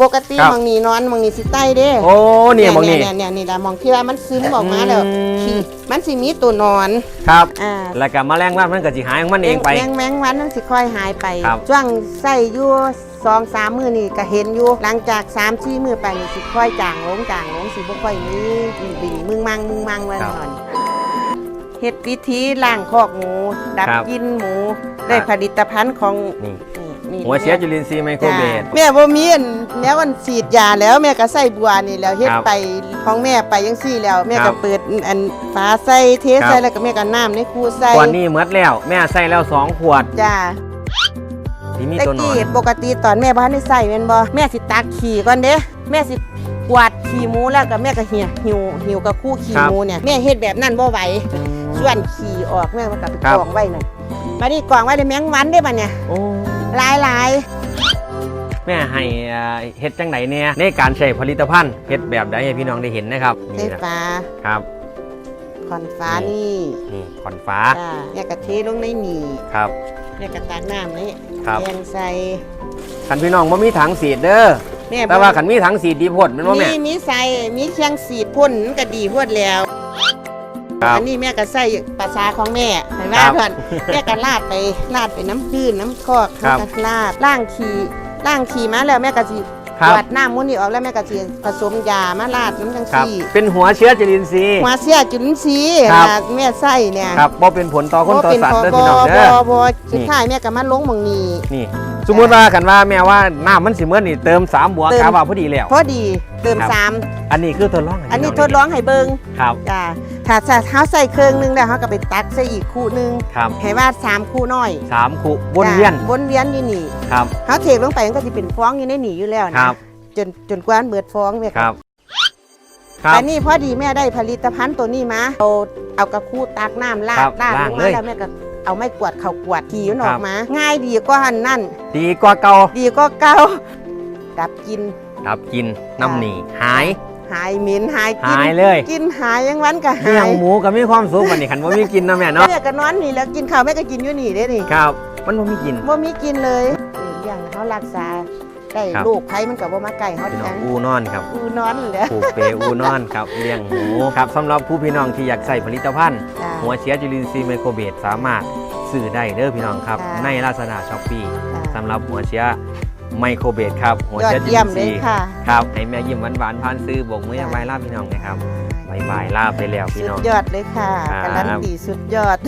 ปกติครับ มองนี่นอนมองนี่สิใต้เด้โอ้เนี่ยมองนี่เนี่ยเนี่ยนี่ละมองที่ว่ามันซึมออกมาแล้วอืม ขี้มันสิมีตัวนอน ครับ อ่าแล้วก็แมลงวันมันก็สิหายของมันเองไป แมงแมงวันมันสิค่อยหายไปครับ ช่วงใส่อยู่สองสามมือนี่ก็เห็นอยู่หลังจากสามสี่มือไปนี่สิค่อยจางลงจางลงสิบ่ค่อยมีบิ่งบิ่งมึงมังมึงมังไว้นอนเฮ็ดวิธีล้างคอกหมูดับครับกลินหมูได้ผลิตภัณฑ์ของ นี่ นี่นี่หัวเชื้อจุลินทรีย์ไมโครจ้าเบส แม่บ่มีอันแล้วมันฉีดยาแล้วแม่ก็ใส่บัวนี่แล้วเฮ็ดครับไปของแม่ไปจังซี่แล้ว แม่ครัก็บเปิดอันฝาใส่เทครับใส่แล้วก็แม่ก็น้ำในคูใส่ขวดนี้หมดแล้ว แม่ใส่แล้ว2ขวดจ้าที่มีแต่ตัวหนอกี้นปกติตอนแม่บ้านได้ใส่แม่นบ่แม่สิตักขี้ก่อนเด้แม่สิกวาดขี้หมูแล้วก็แม่ก็เหี่ยหิวหิวกับคู่ขี้หมูเนี่ยแม่เฮ็ดแบบนั้นบ่ไหวส่วนขี้ออกแม่ก็กลับไปครับกองไว้น่ะมานี่กองไว้เลยแมงวันได้บัดเนี่ยโอ้ หลายหลายแม่ให้อ่าเฮ็ดจังไหนเนี่ยในการใช้ผลิตภัณฑ์เฮ็ดแบบใดให้พี่น้องได้เห็นนะครับๆไฟนี่นะฟ้าครับคอนฟ้านี่นี่ขอนฟ้าจ้าแม่ก็เทลงในนี่ครับแม่ก็ตักน้ำนี่ครับ แกงใส่คันพี่น้องบ่มีถังสีดเด้อแม่แต่ว่าคันมีถังสีดดีโพดแม่นบ่มีแม่มีใส่มีเคียงสีดพ่นมันก็ดีพวดแล้ว ครับอันนี้แม่ก็ใส่ภาษาของแม่เห็นไหมครับเพื่อนแม่ก็ลาดไปลาดไปน้ำพื้นน้ำคอกครับแม่ก็ลาดล่างขี่ล่างขี่มาแล้วแม่ก็สิครับกวาดน้ำมุนี่ออกแล้วแม่ก็สิผสมยามาลาดน้ำจังครับ ซี่เป็นหัวเชื้อจุลินทรีย์ หัวเสียจุลินทรีย์ครับ นะแม่ใส่เนี่ยครับบ่เป็นผลต่อคนต่อเป็นสัตว์เด้อพพี่น้องบเด้อบสุดท้ายแม่ก็มาลงหมองนี้ นี่ สมมุติว่ากันว่าแม่ว่าน้ำมันสิเหมือนนี่เติมสามบัวเติม กาว่าพอดีแล้ว พอดี เติมครับ สามอันนี้คือทดลองให้อันนี้พี่ทดลองให้เบิงครับจ้าถ้าจะเท้าใส่เครื่องนึงแล้วเขาก็ไปตักใส่อีกคู่นึงครับให้ว่าสามคู่น้อยสามคู่วนเวียนจ้ะวนเวียนอยู่นี่ครับเขาเทลงไปมันก็จะเป็นฟองอยู่ในหนีอยู่แล้วนะครับจนจนกว่ามันเบิดฟองแม่ครับครับ แต่นี่พอดีแม่ได้ผลิตภัณฑ์ตัวนี้มาเอาเอากระคู่ตักน้ำลาครัดบลาดล้างลงเลมายแล้วแม่ก็เอาไม้กวาดเข่ากวาดขี่มันอครัอบกมา ง่ายดีกว่าหันนั่น ดีกว่าเก่าดีก็เก่าดับกิน ครับกินน้ำหนีหาย หายเหม็นหายกินหายเลย กินหายยังวันก็เลี้หายยงหมูก็มีความสุขวันนี้คันว่ามีกินนะแม่เนาะแม่ก็นอนนี่แล้วกินข้าวแม่ก็กินอยู่นี่เด้นี่ครับ มันบ่มีกิน บ่มีกินเลยเลี้ยงเขารักษาได้ครับ ลูกไผมันก็บ่มาใกล้เฮาพี่น้จัองงอูนอนครับ อูนอนแหล้วผูกเปอูนอนครับเลี้ยงหมูครับสำหรับผู้พี่น้องที่อยากใส่ผลิตภัณฑ์หัวเชื้อจุลินทรีย์ไมโครเบสสามารถซื้อได้เด้อพี่น้องครับ ค่ะ ในลาซาด้าช้อปปี้สำหรับหัวเชื้อ ไมโครเบสครับหัวยอดเชื้อจุเยี่ลิยมนทเลรียย์ค่ะครับให้แม่ยิ้มหวานๆพานซื้อบอกมืออยางใบลาพี่น้องนะครับบายบายลาไปแล้วพี่สุน้องดยอดเลยค่ะครับการันตีสุดยอด